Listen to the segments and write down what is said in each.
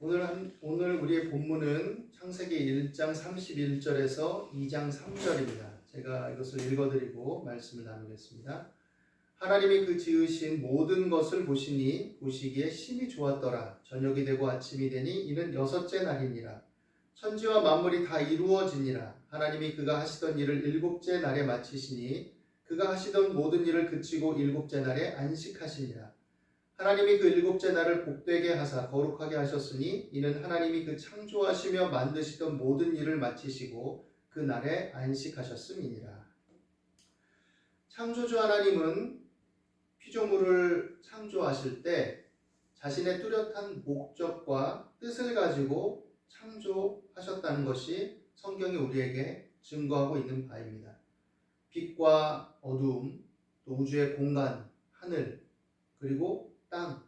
오늘 한, 오늘 우리의 본문은 창세기 1장 31절에서 2장 3절입니다. 제가 이것을 읽어드리고 말씀을 나누겠습니다. 하나님이 그 지으신 모든 것을 보시니 보시기에 심히 좋았더라. 저녁이 되고 아침이 되니 이는 여섯째 날이니라. 천지와 만물이 다 이루어지니라. 하나님이 그가 하시던 일을 일곱째 날에 마치시니 그가 하시던 모든 일을 그치고 일곱째 날에 안식하시니라. 하나님이 그 일곱째 날을 복되게 하사 거룩하게 하셨으니 이는 하나님이 그 창조하시며 만드시던 모든 일을 마치시고 그 날에 안식하셨음이니라. 창조주 하나님은 피조물을 창조하실 때 자신의 뚜렷한 목적과 뜻을 가지고 창조하셨다는 것이 성경이 우리에게 증거하고 있는 바입니다. 빛과 어두움, 또 우주의 공간, 하늘, 그리고 땅,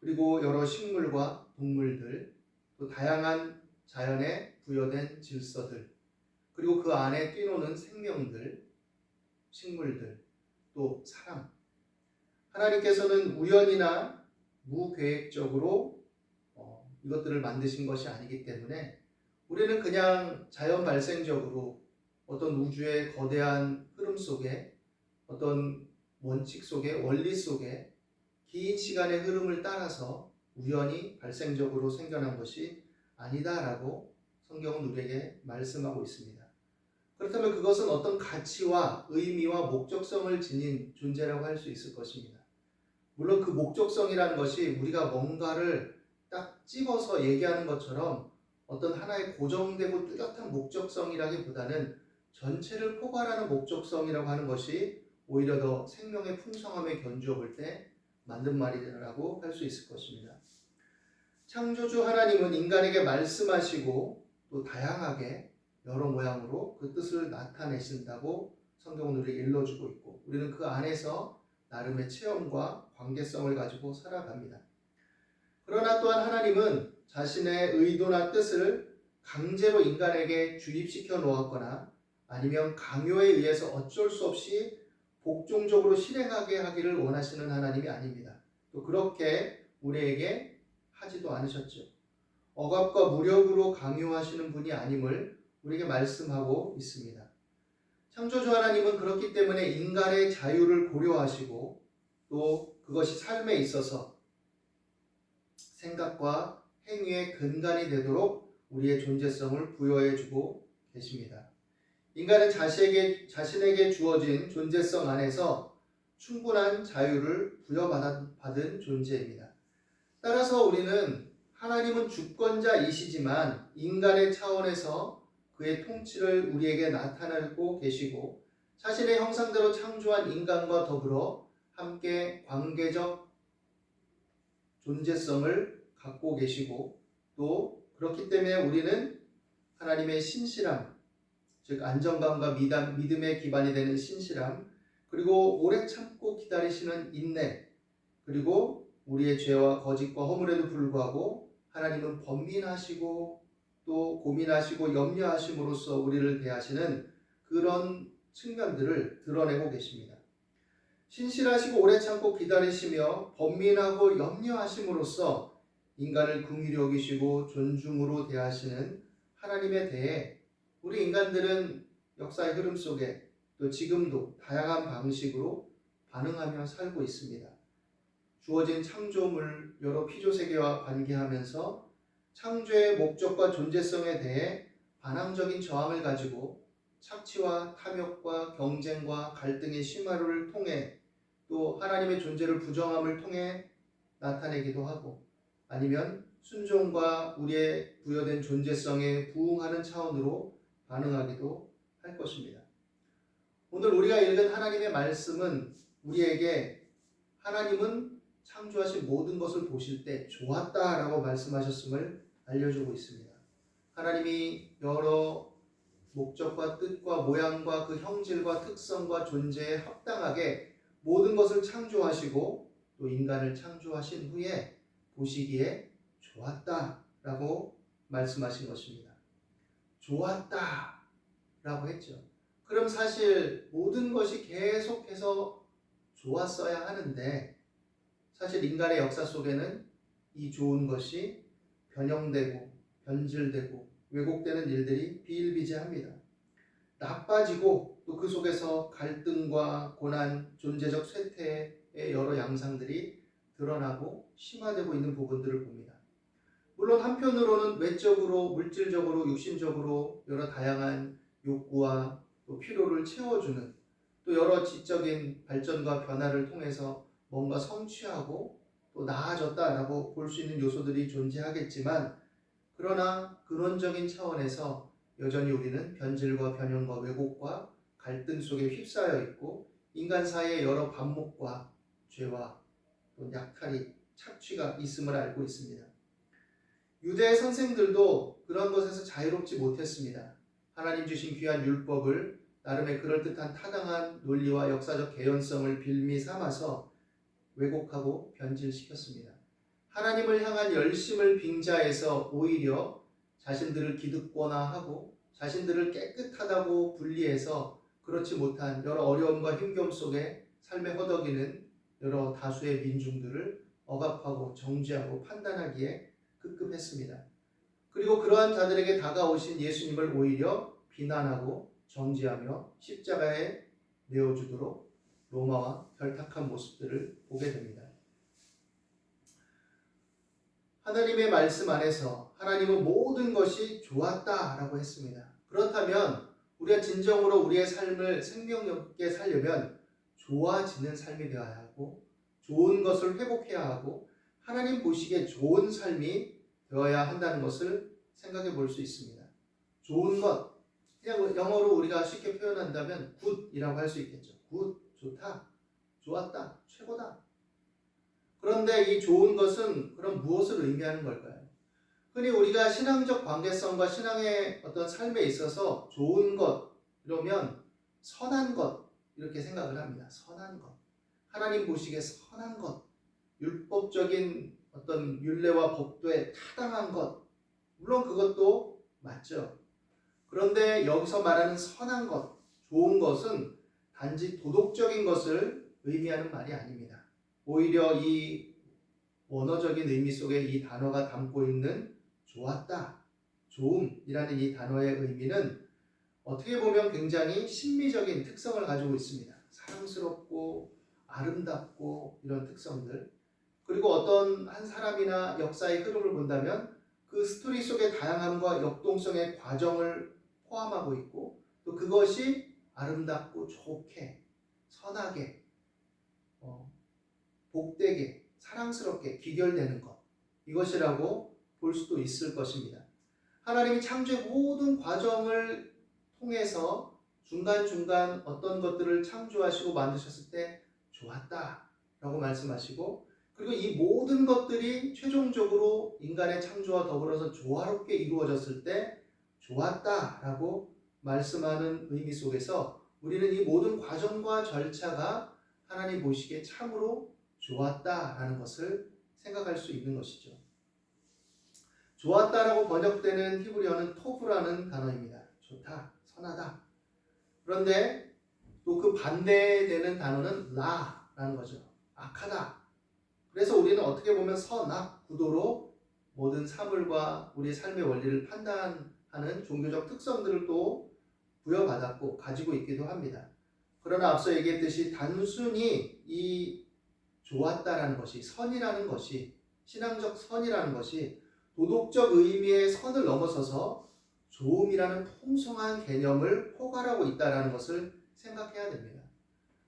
그리고 여러 식물과 동물들, 또 다양한 자연에 부여된 질서들, 그리고 그 안에 뛰노는 생명들, 식물들, 또 사람. 하나님께서는 우연이나 무계획적으로 어, 이것들을 만드신 것이 아니기 때문에 우리는 그냥 자연 발생적으로 어떤 우주의 거대한 흐름 속에 어떤 원칙 속에 원리 속에 긴 시간의 흐름을 따라서 우연히 발생적으로 생겨난 것이 아니다라고 성경은 우리에게 말씀하고 있습니다. 그렇다면 그것은 어떤 가치와 의미와 목적성을 지닌 존재라고 할 수 있을 것입니다. 물론 그 목적성이라는 것이 우리가 뭔가를 딱 집어서 얘기하는 것처럼 어떤 하나의 고정되고 뚜렷한 목적성이라기보다는 전체를 포괄하는 목적성이라고 하는 것이 오히려 더 생명의 풍성함에 견주어 볼 때 맞는 말이라고 할 수 있을 것입니다. 창조주 하나님은 인간에게 말씀하시고 또 다양하게 여러 모양으로 그 뜻을 나타내신다고 성경은 우리에게 일러주고 있고 우리는 그 안에서 나름의 체험과 관계성을 가지고 살아갑니다. 그러나 또한 하나님은 자신의 의도나 뜻을 강제로 인간에게 주입시켜 놓았거나 아니면 강요에 의해서 어쩔 수 없이 복종적으로 실행하게 하기를 원하시는 하나님이 아닙니다. 또 그렇게 우리에게 하지도 않으셨죠. 억압과 무력으로 강요하시는 분이 아님을 우리에게 말씀하고 있습니다. 창조주 하나님은 그렇기 때문에 인간의 자유를 고려하시고 또 그것이 삶에 있어서 생각과 행위의 근간이 되도록 우리의 존재성을 부여해주고 계십니다. 인간은 자신에게, 자신에게 주어진 존재성 안에서 충분한 자유를 부여받은 존재입니다. 따라서 우리는 하나님은 주권자이시지만 인간의 차원에서 그의 통치를 우리에게 나타내고 계시고 자신의 형상대로 창조한 인간과 더불어 함께 관계적 존재성을 갖고 계시고 또 그렇기 때문에 우리는 하나님의 신실함, 즉 안정감과 믿음의 기반이 되는 신실함, 그리고 오래 참고 기다리시는 인내, 그리고 우리의 죄와 거짓과 허물에도 불구하고 하나님은 번민하시고 또 고민하시고 염려하심으로써 우리를 대하시는 그런 측면들을 드러내고 계십니다. 신실하시고 오래 참고 기다리시며 번민하고 염려하심으로써 인간을 긍휼히 여기시고 존중으로 대하시는 하나님에 대해 우리 인간들은 역사의 흐름 속에 또 지금도 다양한 방식으로 반응하며 살고 있습니다. 주어진 창조물 여러 피조 세계와 관계하면서 창조의 목적과 존재성에 대해 반항적인 저항을 가지고 착취와 탐욕과 경쟁과 갈등의 심화를 통해 또 하나님의 존재를 부정함을 통해 나타내기도 하고 아니면 순종과 우리의 부여된 존재성에 부응하는 차원으로 반응하기도 할 것입니다. 오늘 우리가 읽은 하나님의 말씀은 우리에게 하나님은 창조하신 모든 것을 보실 때 좋았다라고 말씀하셨음을 알려주고 있습니다. 하나님이 여러 목적과 뜻과 모양과 그 형질과 특성과 존재에 합당하게 모든 것을 창조하시고 또 인간을 창조하신 후에 보시기에 좋았다라고 말씀하신 것입니다. 좋았다 라고 했죠. 그럼 사실 모든 것이 계속해서 좋았어야 하는데 사실 인간의 역사 속에는 이 좋은 것이 변형되고 변질되고 왜곡되는 일들이 비일비재합니다. 나빠지고 또 그 속에서 갈등과 고난, 존재적 쇠퇴의 여러 양상들이 드러나고 심화되고 있는 부분들을 봅니다. 물론 한편으로는 외적으로, 물질적으로, 육신적으로 여러 다양한 욕구와 또 필요를 채워주는 또 여러 지적인 발전과 변화를 통해서 뭔가 성취하고 또 나아졌다라고 볼 수 있는 요소들이 존재하겠지만 그러나 근원적인 차원에서 여전히 우리는 변질과 변형과 왜곡과 갈등 속에 휩싸여 있고 인간 사이의 여러 반목과 죄와 또 약탈이 착취가 있음을 알고 있습니다. 유대 선생들도 그런 것에서 자유롭지 못했습니다. 하나님 주신 귀한 율법을 나름의 그럴듯한 타당한 논리와 역사적 개연성을 빌미 삼아서 왜곡하고 변질시켰습니다. 하나님을 향한 열심을 빙자해서 오히려 자신들을 기득권화하고 자신들을 깨끗하다고 분리해서 그렇지 못한 여러 어려움과 힘겨움 속에 삶에 허덕이는 여러 다수의 민중들을 억압하고 정죄하고 판단하기에 급급했습니다. 그리고 그러한 자들에게 다가오신 예수님을 오히려 비난하고 정죄하며 십자가에 내어주도록 로마와 결탁한 모습들을 보게 됩니다. 하나님의 말씀 안에서 하나님은 모든 것이 좋았다라고 했습니다. 그렇다면 우리가 진정으로 우리의 삶을 생명력 있게 살려면 좋아지는 삶이 되어야 하고 좋은 것을 회복해야 하고 하나님 보시기에 좋은 삶이 되어야 한다는 것을 생각해 볼 수 있습니다. 좋은 것 그냥 영어로 우리가 쉽게 표현한다면 굿이라고 할 수 있겠죠. 굿 좋다, 좋았다, 최고다. 그런데 이 좋은 것은 그럼 무엇을 의미하는 걸까요? 흔히 우리가 신앙적 관계성과 신앙의 어떤 삶에 있어서 좋은 것 이러면 선한 것 이렇게 생각을 합니다. 선한 것. 하나님 보시기에 선한 것. 율법적인 어떤 율례와 법도에 타당한 것. 물론 그것도 맞죠. 그런데 여기서 말하는 선한 것, 좋은 것은 단지 도덕적인 것을 의미하는 말이 아닙니다. 오히려 이 원어적인 의미 속에 이 단어가 담고 있는 좋았다, 좋음이라는 이 단어의 의미는 어떻게 보면 굉장히 신미적인 특성을 가지고 있습니다. 사랑스럽고 아름답고 이런 특성들. 그리고 어떤 한 사람이나 역사의 흐름을 본다면 그 스토리 속의 다양함과 역동성의 과정을 포함하고 있고 또 그것이 아름답고 좋게 선하게 어, 복되게 사랑스럽게 기결되는 것 이것이라고 볼 수도 있을 것입니다. 하나님이 창조의 모든 과정을 통해서 중간중간 어떤 것들을 창조하시고 만드셨을 때 좋았다 라고 말씀하시고 그리고 이 모든 것들이 최종적으로 인간의 창조와 더불어서 조화롭게 이루어졌을 때 좋았다라고 말씀하는 의미 속에서 우리는 이 모든 과정과 절차가 하나님 보시기에 참으로 좋았다라는 것을 생각할 수 있는 것이죠. 좋았다라고 번역되는 히브리어는 토브라는 단어입니다. 좋다, 선하다. 그런데 또 그 반대되는 단어는 라라는 거죠. 악하다. 그래서 우리는 어떻게 보면 선악, 구도로 모든 사물과 우리 삶의 원리를 판단하는 종교적 특성들을 또 부여받았고 가지고 있기도 합니다. 그러나 앞서 얘기했듯이 단순히 이 좋았다라는 것이 선이라는 것이 신앙적 선이라는 것이 도덕적 의미의 선을 넘어서서 좋음이라는 풍성한 개념을 포괄하고 있다라는 것을 생각해야 됩니다.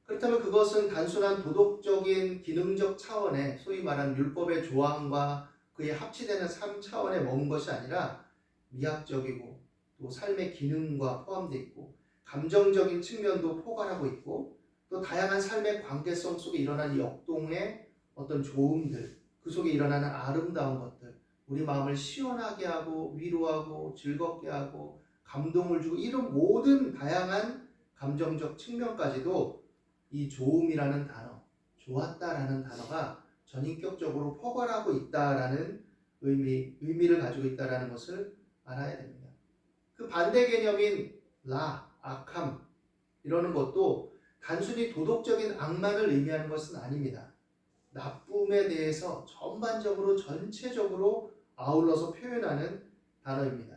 그렇다면 그것은 단순한 도덕적인 기능적 차원의 소위 말하는 율법의 조항과 그에 합치되는 삶 차원에 머문 것이 아니라 미학적이고 또 삶의 기능과 포함되어 있고 감정적인 측면도 포괄하고 있고 또 다양한 삶의 관계성 속에 일어나는 역동의 어떤 좋음들 그 속에 일어나는 아름다운 것들 우리 마음을 시원하게 하고 위로하고 즐겁게 하고 감동을 주고 이런 모든 다양한 감정적 측면까지도 이 좋음이라는 단어, 좋았다라는 단어가 전인격적으로 포괄하고 있다라는 의미, 의미를 가지고 있다라는 것을 알아야 됩니다. 그 반대 개념인 라, 악함 이러는 것도 단순히 도덕적인 악만을 의미하는 것은 아닙니다. 나쁨에 대해서 전반적으로 전체적으로 아울러서 표현하는 단어입니다.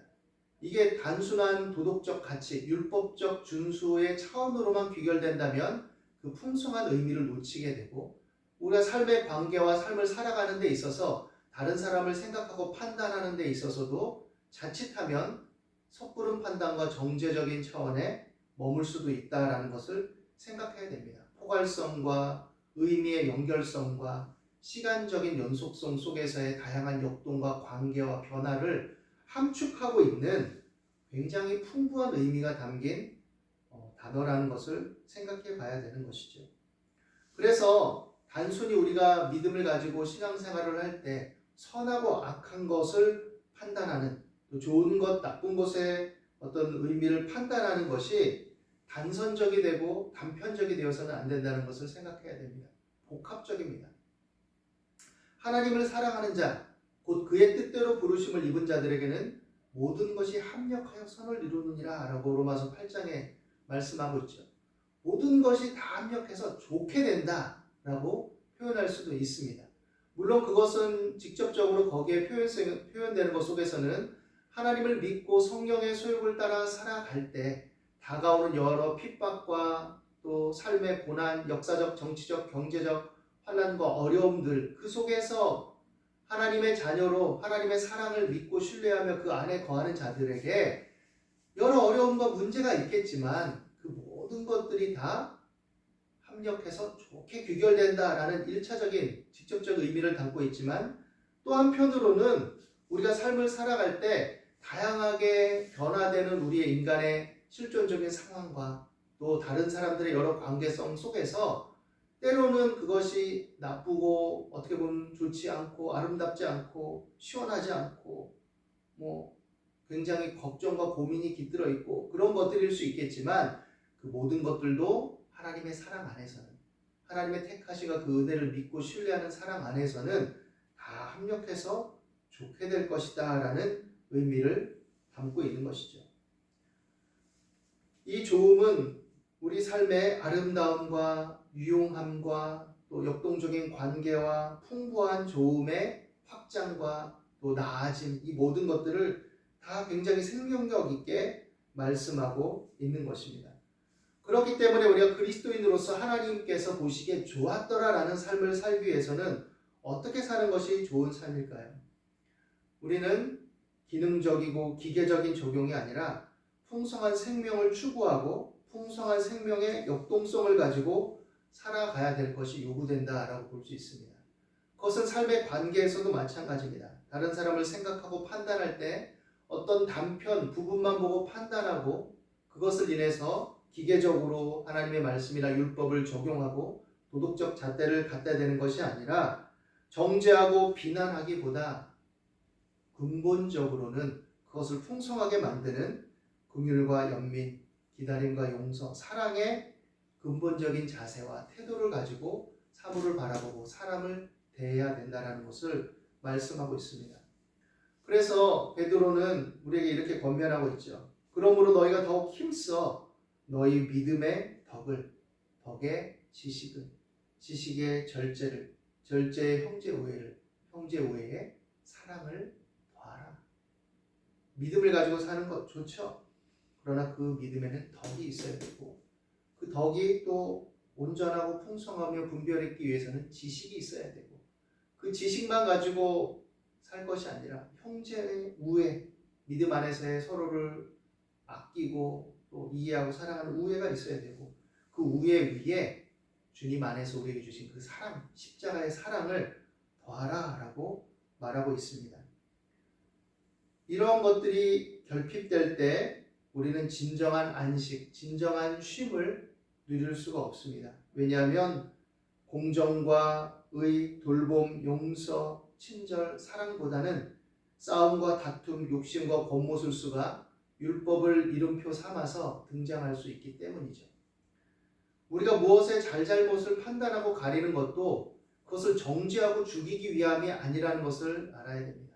이게 단순한 도덕적 가치, 율법적 준수의 차원으로만 귀결된다면 그 풍성한 의미를 놓치게 되고 우리가 삶의 관계와 삶을 살아가는 데 있어서 다른 사람을 생각하고 판단하는 데 있어서도 자칫하면 섣부른 판단과 정제적인 차원에 머물 수도 있다라는 것을 생각해야 됩니다. 포괄성과 의미의 연결성과 시간적인 연속성 속에서의 다양한 역동과 관계와 변화를 함축하고 있는 굉장히 풍부한 의미가 담긴 어, 단어라는 것을 생각해 봐야 되는 것이죠. 그래서 단순히 우리가 믿음을 가지고 신앙생활을 할 때 선하고 악한 것을 판단하는 또 좋은 것, 나쁜 것의 어떤 의미를 판단하는 것이 단선적이 되고 단편적이 되어서는 안 된다는 것을 생각해야 됩니다. 복합적입니다. 하나님을 사랑하는 자, 곧 그의 뜻대로 부르심을 입은 자들에게는 모든 것이 합력하여 선을 이루느니라 라고 로마서 8장에 말씀하고 있죠. 모든 것이 다 합력해서 좋게 된다 라고 표현할 수도 있습니다. 물론 그것은 직접적으로 거기에 표현, 표현되는 것 속에서는 하나님을 믿고 성령의 소욕을 따라 살아갈 때 다가오는 여러 핍박과 또 삶의 고난, 역사적, 정치적, 경제적 환란과 어려움들 그 속에서 하나님의 자녀로 하나님의 사랑을 믿고 신뢰하며 그 안에 거하는 자들에게 여러 어려움과 문제가 있겠지만 그 모든 것들이 다 합력해서 좋게 귀결된다라는 일차적인 직접적 의미를 담고 있지만 또 한편으로는 우리가 삶을 살아갈 때 다양하게 변화되는 우리의 인간의 실존적인 상황과 또 다른 사람들의 여러 관계성 속에서 때로는 그것이 나쁘고 어떻게 보면 좋지 않고 아름답지 않고 시원하지 않고 뭐 굉장히 걱정과 고민이 깃들어 있고 그런 것들일 수 있겠지만 그 모든 것들도 하나님의 사랑 안에서는 하나님의 택하시가 그 은혜를 믿고 신뢰하는 사랑 안에서는 다 합력해서 좋게 될 것이다 라는 의미를 담고 있는 것이죠. 이 좋음은 우리 삶의 아름다움과 유용함과 또 역동적인 관계와 풍부한 좋음의 확장과 또 나아짐 이 모든 것들을 다 굉장히 생명력 있게 말씀하고 있는 것입니다. 그렇기 때문에 우리가 그리스도인으로서 하나님께서 보시기에 좋았더라라는 삶을 살기 위해서는 어떻게 사는 것이 좋은 삶일까요? 우리는 기능적이고 기계적인 적용이 아니라 풍성한 생명을 추구하고 풍성한 생명의 역동성을 가지고 살아가야 될 것이 요구된다라고 볼 수 있습니다. 그것은 삶의 관계에서도 마찬가지입니다. 다른 사람을 생각하고 판단할 때 어떤 단편 부분만 보고 판단하고 그것을 인해서 기계적으로 하나님의 말씀이나 율법을 적용하고 도덕적 잣대를 갖다 대는 것이 아니라 정죄하고 비난하기보다 근본적으로는 그것을 풍성하게 만드는 긍휼과 연민, 기다림과 용서, 사랑의 근본적인 자세와 태도를 가지고 사물을 바라보고 사람을 대해야 된다는 것을 말씀하고 있습니다. 그래서 베드로는 우리에게 이렇게 권면하고 있죠. 그러므로 너희가 더욱 힘써 너희 믿음의 덕을 덕의 지식은 지식의 절제를 절제의 형제 우애를 형제 우애의 사랑을 더하라. 믿음을 가지고 사는 것 좋죠. 그러나 그 믿음에는 덕이 있어야 되고 그 덕이 또 온전하고 풍성하며 분별했기 위해서는 지식이 있어야 되고 그 지식만 가지고 살 것이 아니라 형제의 우애, 믿음 안에서의 서로를 아끼고 또 이해하고 사랑하는 우애가 있어야 되고 그 우애 위에 주님 안에서 우리에게 주신 그 사랑, 십자가의 사랑을 더하라라고 말하고 있습니다. 이런 것들이 결핍될 때 우리는 진정한 안식, 진정한 쉼을 누릴 수가 없습니다. 왜냐하면 공정과 의, 돌봄, 용서, 친절, 사랑보다는 싸움과 다툼, 욕심과 권모술수가 율법을 이름표 삼아서 등장할 수 있기 때문이죠. 우리가 무엇의 잘잘못을 판단하고 가리는 것도 그것을 정죄하고 죽이기 위함이 아니라는 것을 알아야 됩니다.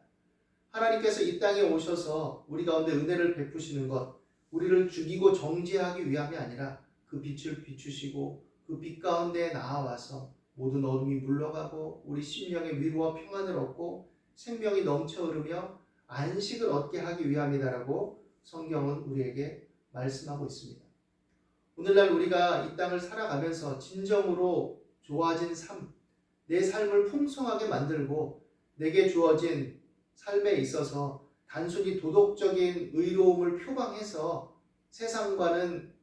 하나님께서 이 땅에 오셔서 우리 가운데 은혜를 베푸시는 것, 우리를 죽이고 정죄하기 위함이 아니라 그 빛을 비추시고 그 빛 가운데 나와서 모든 어둠이 물러가고 우리 심령의 위로와 평안을 얻고 생명이 넘쳐 흐르며 안식을 얻게 하기 위함이다라고 성경은 우리에게 말씀하고 있습니다. 오늘날 우리가 이 땅을 살아가면서 진정으로 좋아진 삶, 내 삶을 풍성하게 만들고 내게 주어진 삶에 있어서 단순히 도덕적인 의로움을 표방해서 세상과는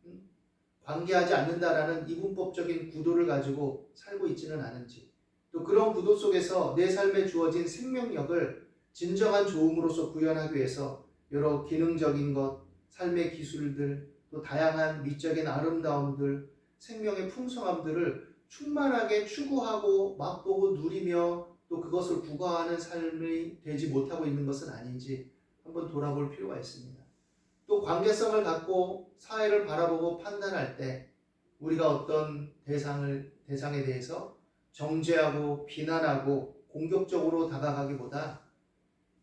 관계하지 않는다라는 이분법적인 구도를 가지고 살고 있지는 않은지 또 그런 구도 속에서 내 삶에 주어진 생명력을 진정한 좋음으로서 구현하기 위해서 여러 기능적인 것, 삶의 기술들, 또 다양한 미적인 아름다움들, 생명의 풍성함들을 충만하게 추구하고 맛보고 누리며 또 그것을 부과하는 삶이 되지 못하고 있는 것은 아닌지 한번 돌아볼 필요가 있습니다. 또 관계성을 갖고 사회를 바라보고 판단할 때 우리가 어떤 대상을 대상에 대해서 정죄하고 비난하고 공격적으로 다가가기보다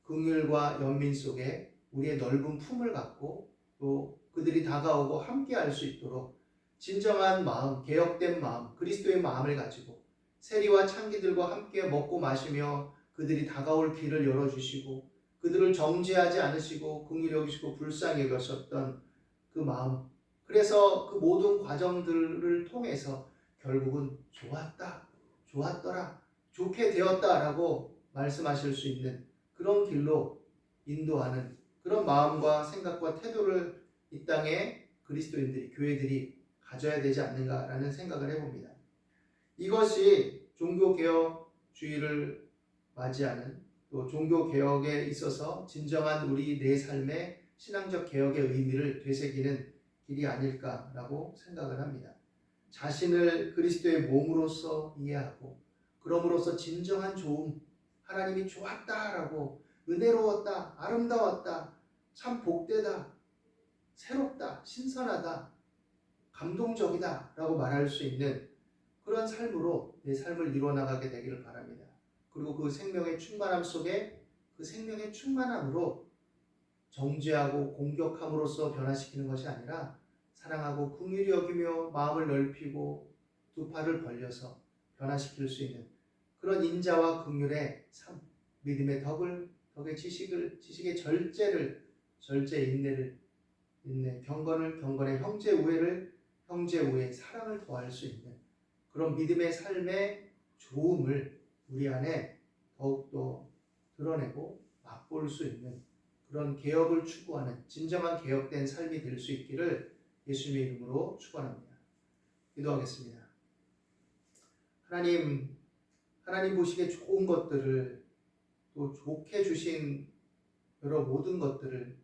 긍휼과 연민 속에 우리의 넓은 품을 갖고 또 그들이 다가오고 함께 할 수 있도록 진정한 마음, 개혁된 마음, 그리스도의 마음을 가지고 세리와 창기들과 함께 먹고 마시며 그들이 다가올 길을 열어주시고 그들을 정죄하지 않으시고 긍휼히 여기시고 불쌍히 여기셨던 그 마음 그래서 그 모든 과정들을 통해서 결국은 좋았다, 좋았더라, 좋게 되었다라고 말씀하실 수 있는 그런 길로 인도하는 그런 마음과 생각과 태도를 이 땅에 그리스도인들이 교회들이 가져야 되지 않는가라는 생각을 해봅니다. 이것이 종교 개혁주의를 맞이하는 또 종교 개혁에 있어서 진정한 우리 내 삶의 신앙적 개혁의 의미를 되새기는 길이 아닐까라고 생각을 합니다. 자신을 그리스도의 몸으로서 이해하고 그럼으로써 진정한 좋음, 하나님이 좋았다라고 은혜로웠다, 아름다웠다, 참 복되다, 새롭다, 신선하다, 감동적이다라고 말할 수 있는 그런 삶으로 내 삶을 이루어 나가게 되기를 바랍니다. 그리고 그 생명의 충만함 속에 그 생명의 충만함으로 정죄하고 공격함으로써 변화시키는 것이 아니라 사랑하고 긍휼히 여기며 마음을 넓히고 두 팔을 벌려서 변화시킬 수 있는 그런 인자와 긍휼의 삶, 믿음의 덕을 덕의 지식을 지식의 절제를 절제 인내를 인내 경건을 경건의 형제 우애를 형제 우애 사랑을 더할 수 있는 그런 믿음의 삶의 좋음을 우리 안에 더욱더 드러내고 맛볼 수 있는 그런 개혁을 추구하는 진정한 개혁된 삶이 될 수 있기를 예수님의 이름으로 축원합니다. 기도하겠습니다. 하나님, 하나님 보시기에 좋은 것들을 또 좋게 주신 여러 모든 것들을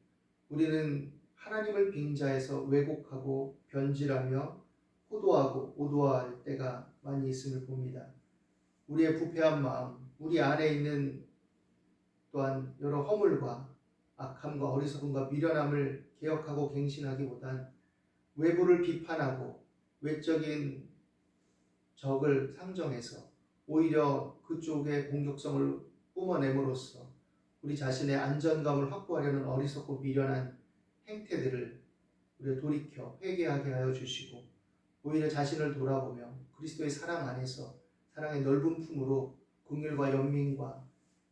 우리는 하나님을 빙자해서 왜곡하고 변질하며 호도하고 오도할 때가 많이 있음을 봅니다. 우리의 부패한 마음, 우리 안에 있는 또한 여러 허물과 악함과 어리석음과 미련함을 개혁하고 갱신하기보단 외부를 비판하고 외적인 적을 상정해서 오히려 그쪽의 공격성을 뿜어냄으로써 우리 자신의 안전감을 확보하려는 어리석고 미련한 행태들을 우리가 돌이켜 회개하게 하여 주시고 오히려 자신을 돌아보며 그리스도의 사랑 안에서 사랑의 넓은 품으로 긍휼과 연민과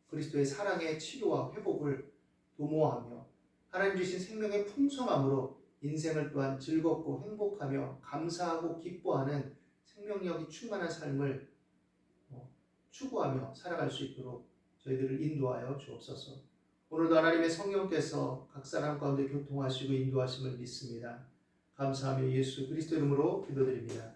그리스도의 사랑의 치료와 회복을 도모하며 하나님 주신 생명의 풍성함으로 인생을 또한 즐겁고 행복하며 감사하고 기뻐하는 생명력이 충만한 삶을 어, 추구하며 살아갈 수 있도록 저희들을 인도하여 주옵소서. 오늘도 하나님의 성령께서 각 사람 가운데 교통하시고 인도하심을 믿습니다. 감사하며 예수 그리스도 이름으로 기도드립니다.